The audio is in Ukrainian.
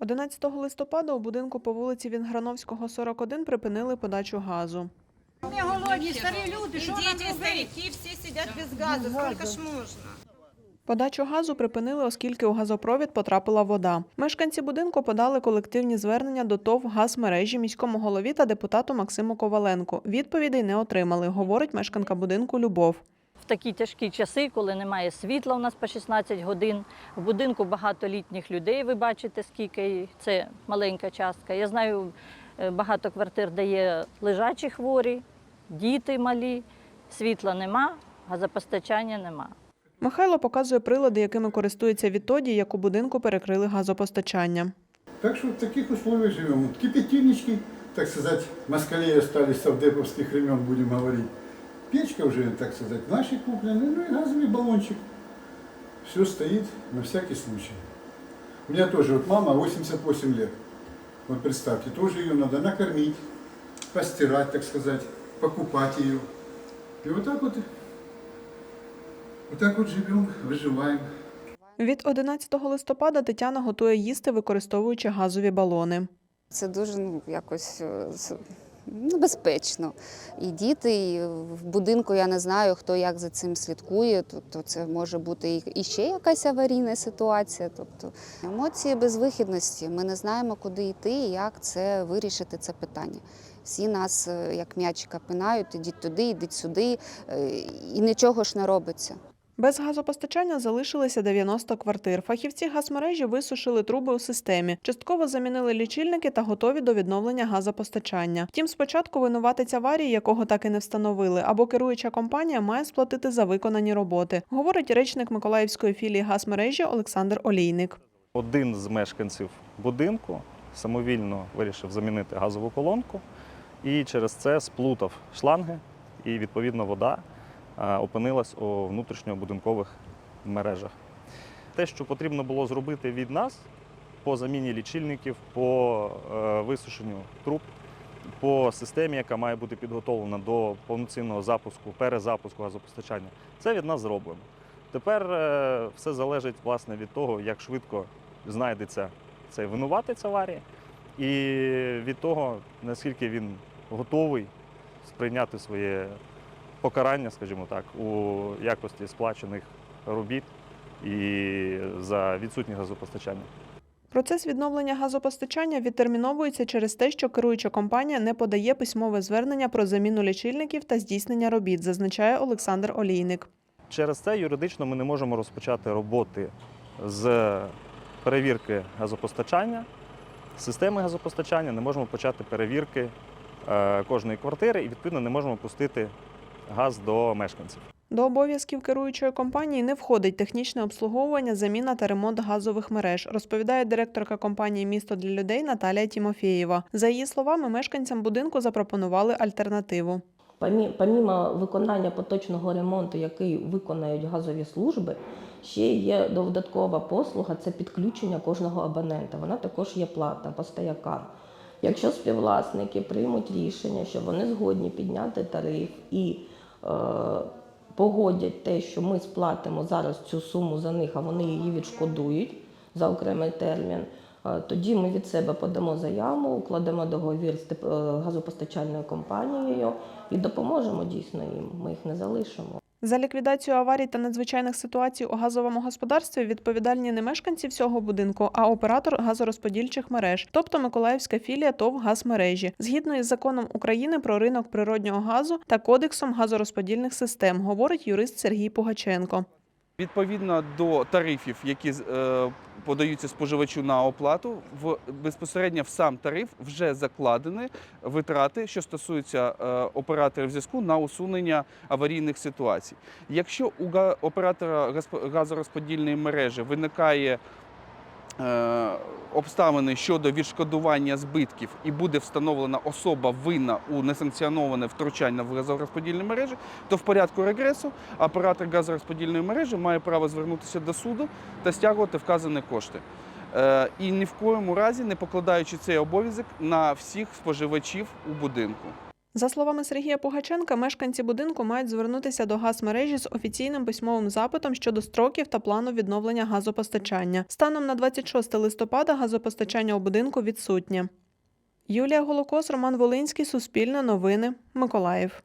11 листопада у будинку по вулиці Вінграновського, 41 припинили подачу газу. Ми голодні, старі люди, що нам Дети, робити? старики, все сидят без газа. Сколько ж можно? Подачу газу припинили, оскільки у газопровід потрапила вода. Мешканці будинку подали колективні звернення до ТОВ «Газмережі» міському голові та депутату Максиму Коваленку. Відповідей не отримали, говорить мешканка будинку Любов. В такі тяжкі часи, коли немає світла у нас по 16 годин, в будинку багато літніх людей, ви бачите, скільки це маленька частка. Я знаю е, багато квартир, де є лежачі хворі, діти малі, світла нема, газопостачання нема. Михайло показує прилади, якими користується відтоді, як у будинку перекрили газопостачання. Так что в таких условиях живем. Вот Кипятильнички, так сказать, москалей остались совдеповских времен, будем говорить. Печка уже, так сказать, наши куплены, ну и газовый баллончик. Все стоит на всякий случай. У меня тоже вот мама 88 лет. Вот представьте, тоже ее надо накормить, постирать, так сказать, покупать ее. И вот так вот, вот так вот живем, выживаем. Від 11 листопада Тетяна готує їсти, використовуючи газові балони. Це дуже ну, якось е, з- ну, безпечно. І діти, і в будинку я не знаю, хто як за цим слідкує. Тобто це може бути і- і ще якась аварійна ситуація. Тобто емоції безвихідності. Ми не знаємо, куди йти і як це вирішити це питання. Всі нас е, як м'ячика пинають, ідіть туди, ідіть сюди, е, і нічого ж не робиться. Без газопостачання залишилися 90 квартир. Фахівці газмережі висушили труби у системі, частково замінили лічильники та готові до відновлення газопостачання. Втім, спочатку винуватець аварії, якого так і не встановили, або керуюча компанія має сплатити за виконані роботи, говорить речник Миколаївської філії газмережі Олександр Олійник. Один з мешканців будинку самовільно вирішив замінити газову колонку і через це сплутав шланги, і відповідно вода опинилась у внутрішньобудинкових мережах. Те, що потрібно було зробити від нас по заміні лічильників, по е, висушенню труб, по системі, яка має бути підготовлена до повноцінного запуску, перезапуску газопостачання, це від нас зроблено. Тепер е, все залежить власне від того, як швидко знайдеться цей винуватець аварії, і від того, наскільки він готовий сприйняти своє покарання, скажімо так, у якості сплачених робіт і за відсутність газопостачання. Процес відновлення газопостачання відтерміновується через те, що керуюча компанія не подає письмове звернення про заміну лічильників та здійснення робіт, зазначає Олександр Олійник. Через це юридично ми не можемо розпочати роботи з перевірки газопостачання, системи газопостачання, не можемо почати перевірки е, кожної квартири і відповідно не можемо пустити газ до мешканців. До обов'язків керуючої компанії не входить технічне обслуговування, заміна та ремонт газових мереж, розповідає директорка компанії Місто для людей Наталія Тімофєєва. За її словами, мешканцям будинку запропонували альтернативу. Помімо виконання поточного ремонту, який виконають газові служби, ще є додаткова послуга це підключення кожного абонента. Вона також є платна по стоякам. Якщо співвласники приймуть рішення, що вони згодні підняти тариф і погодять те, що ми сплатимо зараз цю суму за них, а вони її відшкодують за окремий термін, е, тоді ми від себе подамо заяву, укладемо договір з е, газопостачальною компанією і допоможемо дійсно їм. Ми їх не залишимо. За ліквідацію аварій та надзвичайних ситуацій у газовому господарстві відповідальні не мешканці всього будинку, а оператор газорозподільчих мереж, тобто Миколаївська філія ТОВ «Газмережі», згідно із законом України про ринок природнього газу та кодексом газорозподільних систем, говорить юрист Сергій Пугаченко. Відповідно до тарифів, які е, подаються споживачу на оплату, в безпосередньо в сам тариф вже закладені витрати, що стосуються е, операторів зв'язку на усунення аварійних ситуацій. Якщо у оператора газорозподільної мережі виникає обставини щодо відшкодування збитків і буде встановлена особа винна у несанкціоноване втручання в газорозподільні мережі, то в порядку регресу оператор газорозподільної мережі має право звернутися до суду та стягувати вказані кошти. Е, І ні в коєму разі не покладаючи цей обов'язок на всіх споживачів у будинку. За словами Сергія Пугаченка, мешканці будинку мають звернутися до газмережі з офіційним письмовим запитом щодо строків та плану відновлення газопостачання. Станом на 26 листопада газопостачання у будинку відсутнє. Юлія Голокос, Роман Волинський, Суспільне новини, Миколаїв.